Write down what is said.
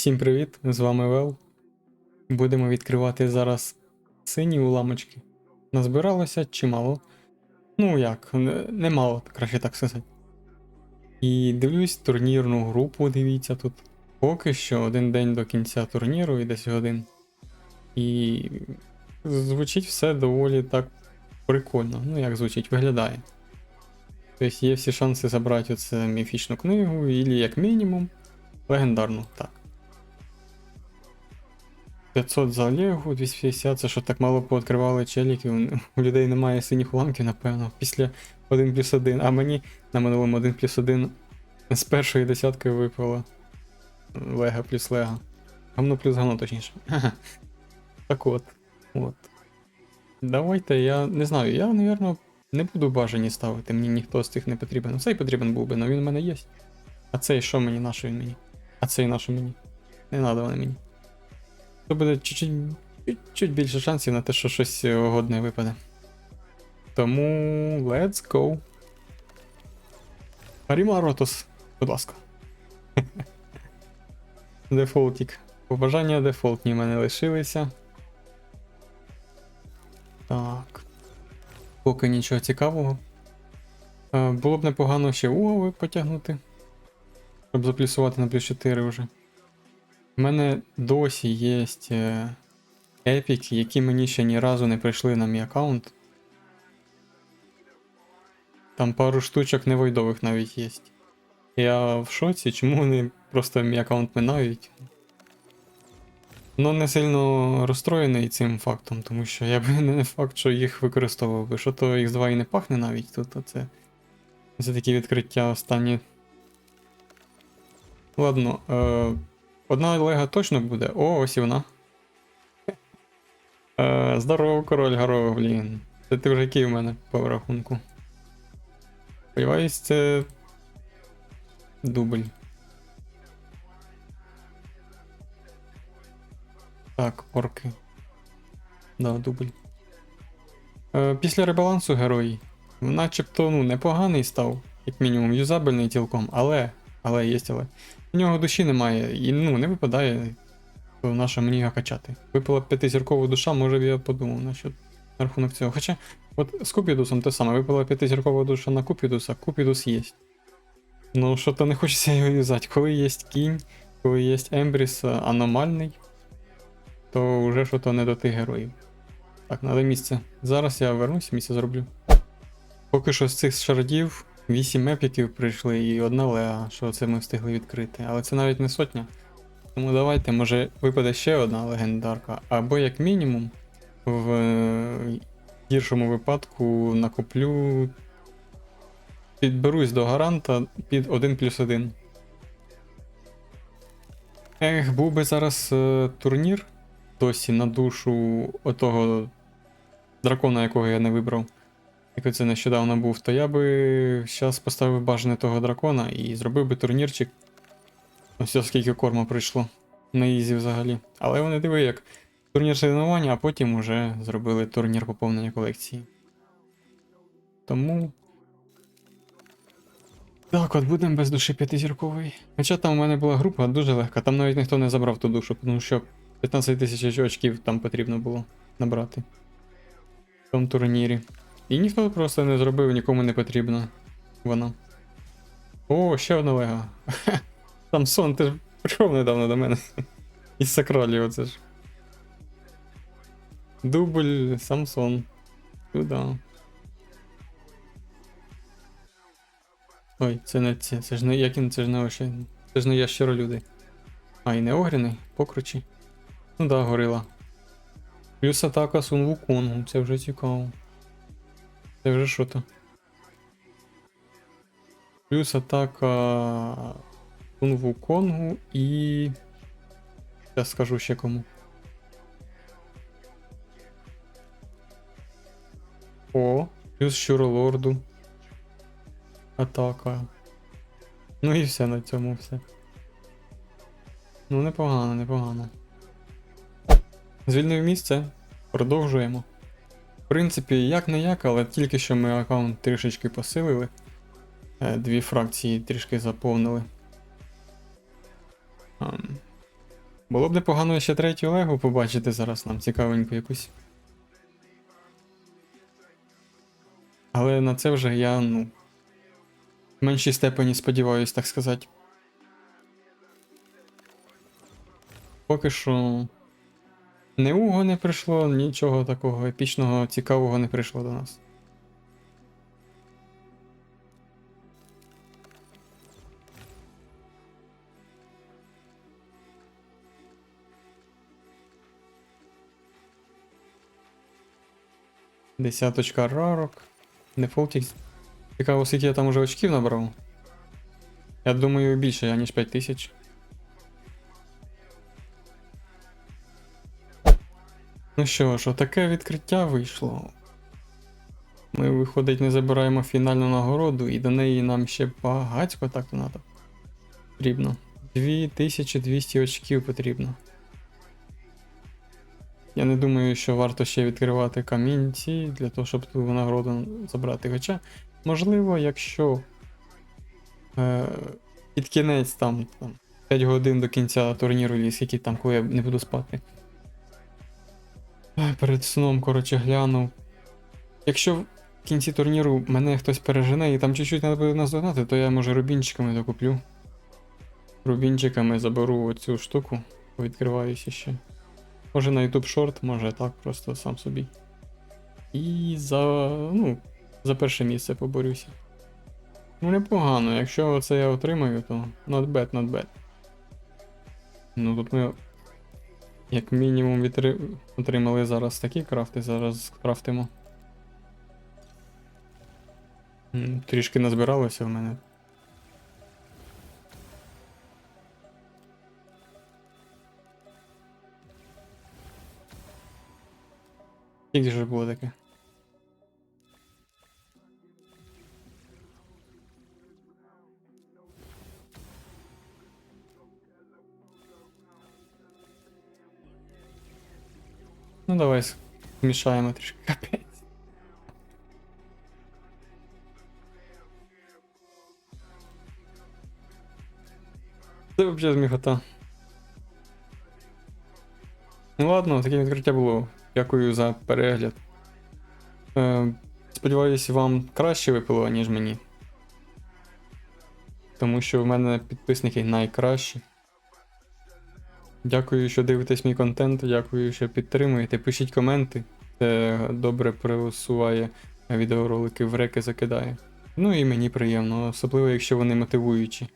Всім привіт! З вами Вел. Будемо відкривати зараз сині уламочки. Назбиралося чимало. Ну як, немало, краще так сказати. І дивлюсь турнірну групу, дивіться тут. Поки що один день до кінця турніру і десь годин. І звучить все доволі так прикольно. Ну як звучить, виглядає. Тобто є всі шанси забрати оце міфічну книгу, і як мінімум легендарну, так. 500 за Олегу, 250, це що так мало пооткривали челіків. У людей немає синіх уламків, напевно, після 1 плюс 1. А мені на минулому 1 плюс 1 з першої десятки випало Лего плюс Лего. Гамно плюс гамно, точніше. Так от. от. Давайте я не знаю, я, напевно, не буду бажані ставити, мені ніхто з цих не потрібен. Цей потрібен був би, але він у мене є. А цей що мені, на що він мені? А цей на що мені? Не треба вони мені. То буде чуть-чуть, більше шансів на те, що щось годне випаде. Тому let's go. Аріма Ротус, будь ласка. Дефолтік. Побажання дефолтні в мене лишилися. Так. Поки нічого цікавого. Е, Було б непогано ще угол потягнути. Щоб заплюсувати на плюс 4 вже. У мене досі є епіки, які мені ще ні разу не прийшли на мій аккаунт. Там пару штучок невойдових навіть є. Я в шоці, чому вони просто мій аккаунт минають. Ну, не сильно розстроєний цим фактом, тому що я б не факт, що їх використовував би. Що то їх 2 і не пахне навіть тут, оце. Це такі відкриття останні. Ладно, е, одна лега точно буде. О, ось і вона. Е, здорово, король Гаро, блін. Це ти вже який в мене по рахунку. Сподіваюсь, це. Дубль. Так, орки. Да, дубль. Е, після ребалансу герой. Начебто, ну, непоганий став, як мінімум, юзабельний цілком, але. Але є але. У нього душі немає і ну, не випадає наша мені качати. Випала п'ятизіркова душа, може б я подумав насчет на рахунок цього. Хоча, от з Купідусом те саме, випала п'ятизіркова душа на Купідуса, Купідус є. Ну, що то не хочеться його юзати. Коли є кінь, коли є Ембріс е, аномальний, то вже що то не до тих героїв. Так, надо місце. Зараз я вернусь, місце зроблю. Поки що з цих шардів 8 епіків прийшли і одна леа, що це ми встигли відкрити. Але це навіть не сотня. Тому давайте, може, випаде ще одна легендарка, або як мінімум, в е, гіршому випадку накоплю. Підберусь до гаранта під 1 плюс 1. Ех, був би зараз е, турнір досі на душу отого дракона, якого я не вибрав. Як це нещодавно був, то я би зараз поставив бажане того дракона і зробив би турнірчик. Ось скільки корма прийшло. На ізі взагалі. Але вони диви як турнір соревнування, а потім уже зробили турнір поповнення колекції. Тому. Так, от будемо без душі п'ятизірковий. Хоча там у мене була група дуже легка, там навіть ніхто не забрав ту душу, тому що 15 тисяч очків там потрібно було набрати. В тому турнірі. І ніхто просто не зробив, нікому не потрібна вона. О, ще одна лега. Самсон, ти ж прийшов недавно до мене. Із сакралі, оце ж. Дубль Самсон. Сюда. Ой, це не це. Це ж не як він, це ж не оші. Це ж не ящеролюди. А, і не огряний, покручі. Ну да, горила. Плюс атака Сун Вуконгу, це вже цікаво. Це вже що то. Плюс атака Сун Вуконгу і. Я скажу ще кому. О, плюс Щуролорду. Атака. Ну і все на цьому все. Ну, непогано, непогано. Звільнив місце. Продовжуємо. Принципі, як не як, але тільки що ми аккаунт трішечки посилили. Е, Дві фракції трішки заповнили. Було б непогано ще третю легу побачити зараз нам цікавеньку якусь. Але на це вже я, ну. В меншій степені сподіваюсь, так сказати. Поки що. Ні уго не прийшло, нічого такого епічного, цікавого не прийшло до нас. Десяточка рарок. Дефолтік. Цікаво, скільки я там уже очків набрав. Я думаю, більше, ніж 5000. Ну що ж, отаке відкриття вийшло. Ми, виходить, не забираємо фінальну нагороду, і до неї нам ще багатько так надо. Потрібно. 2200 очків потрібно. Я не думаю, що варто ще відкривати камінці для того, щоб ту нагороду забрати. Хоча, можливо, якщо е, під кінець там, там 5 годин до кінця турніру, скільки там, коли я не буду спати. Перед сном, коротше, глянув. Якщо в кінці турніру мене хтось пережене і там чуть-чуть треба буде наздогнати, то я може рубінчиками докуплю. Рубінчиками заберу оцю штуку, відкриваюся ще. Може на YouTube Short, може так, просто сам собі. І за. ну, за перше місце поборюся. Ну, непогано, якщо це я отримаю, то not bad, not bad. Ну тут ми як мінімум відри... отримали зараз такі крафти, зараз крафтимо. Трішки назбиралося в мене. Тільки ж було таке? Давай змішаємо трішки капець. Це взагалі змігота. Ну ладно, таке відкриття було. Дякую за перегляд. Е, сподіваюсь, вам краще випало, ніж мені. Тому що в мене підписники найкращі. Дякую, що дивитесь мій контент, дякую, що підтримуєте. Пишіть коменти. Це добре просуває відеоролики в реки закидає. Ну і мені приємно, особливо якщо вони мотивуючі.